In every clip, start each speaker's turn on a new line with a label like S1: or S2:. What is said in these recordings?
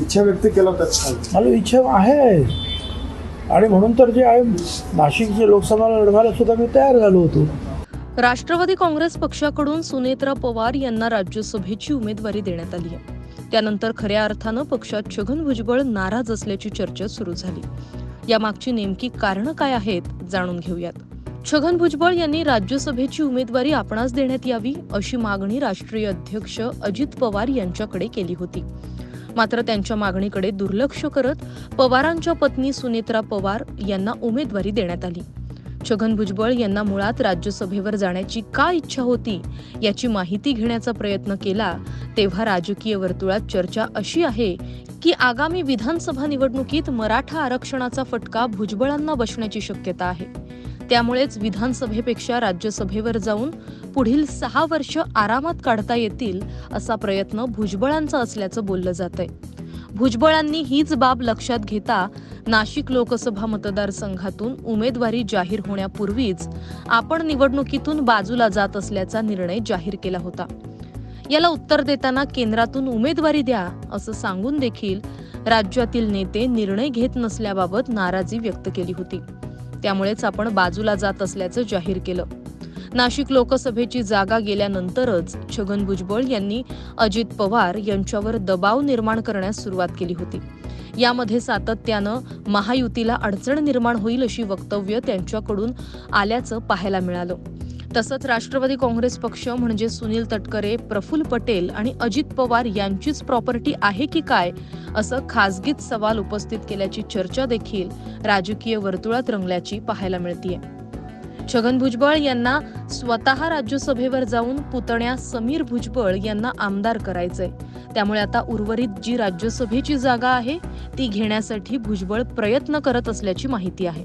S1: इच्छा व्यक्त केला होता
S2: मला इच्छा आहे. आणि म्हणून तर जे आहे नाशिकचे लोकसभा लढवायला सुद्धा मी तयार झालो होतो.
S3: राष्ट्रवादी काँग्रेस पक्षाकडून सुनेत्रा पवार यांना राज्यसभेची उमेदवारी देण्यात आली आहे. त्यानंतर खऱ्या अर्थानं पक्षात छगन भुजबळ नाराज असल्याची चर्चा सुरू झाली. यामागची नेमकी कारणं काय आहेत जाणून घेऊयात. छगन भुजबळ यांनी राज्यसभेची उमेदवारी आपणास देण्यात यावी अशी मागणी राष्ट्रीय अध्यक्ष अजित पवार यांच्याकडे केली होती. मात्र त्यांच्या मागणीकडे दुर्लक्ष करत पवारांच्या पत्नी सुनेत्रा पवार यांना उमेदवारी देण्यात आली. छगन भुजबळ यांना मुळात राज्यसभेवर जाण्याची का इच्छा होती याची माहिती घेण्याचा प्रयत्न केला तेव्हा राजकीय वर्तुळात चर्चा अशी आहे की आगामी विधानसभा निवडणुकीत मराठा आरक्षणाचा फटका भुजबळांना बसण्याची शक्यता आहे. त्यामुळेच विधानसभेपेक्षा राज्यसभेवर जाऊन पुढील सहा वर्ष आरामात काढता येतील असा प्रयत्न भुजबळांचा असल्याचं बोललं जात आहे भुजबळांनी हीच बाब लक्षात घेता नाशिक लोकसभा मतदारसंघातून उमेदवारी जाहीर होण्यापूर्वीच आपण निवडणुकीतून बाजूला जात असल्याचा निर्णय जाहीर केला होता. याला उत्तर देताना केंद्रातून उमेदवारी द्या असं सांगून देखील राज्यातील नेते निर्णय घेत नसल्याबाबत नाराजी व्यक्त केली होती. त्यामुळेच आपण बाजूला जात असल्याचं जाहीर केलं. नाशिक लोकसभेची जागा गेल्यानंतरच छगन भुजबळ यांनी अजित पवार यांच्यावर दबाव निर्माण करण्यास सुरुवात केली होती. यामध्ये सातत्यानं महायुतीला अडचण निर्माण होईल अशी वक्तव्य त्यांच्याकडून आल्याचं पाहायला मिळालं. तसंच राष्ट्रवादी काँग्रेस पक्ष म्हणजे सुनील तटकरे प्रफुल्ल पटेल आणि अजित पवार यांचीच प्रॉपर्टी आहे की काय असं खासगीत सवाल उपस्थित केल्याची चर्चा देखील राजकीय वर्तुळात रंगल्याची पाहायला मिळतीये. छगन भुजबळ यांना स्वतः राज्यसभेवर जाऊन पुतण्या समीर भुजबळ यांना आमदार करायचंय. त्यामुळे आता उर्वरित जी राज्यसभेची जागा आहे ती घेण्यासाठी भुजबळ प्रयत्न करत असल्याची माहिती आहे.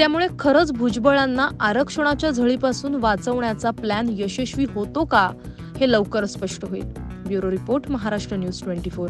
S3: त्यामुळे खरंच भुजबळांना आरक्षणाच्या झळीपासून वाचवण्याचा प्लॅन यशस्वी होतो का हे लवकर स्पष्ट होईल. Bureau report Maharashtra news twenty four.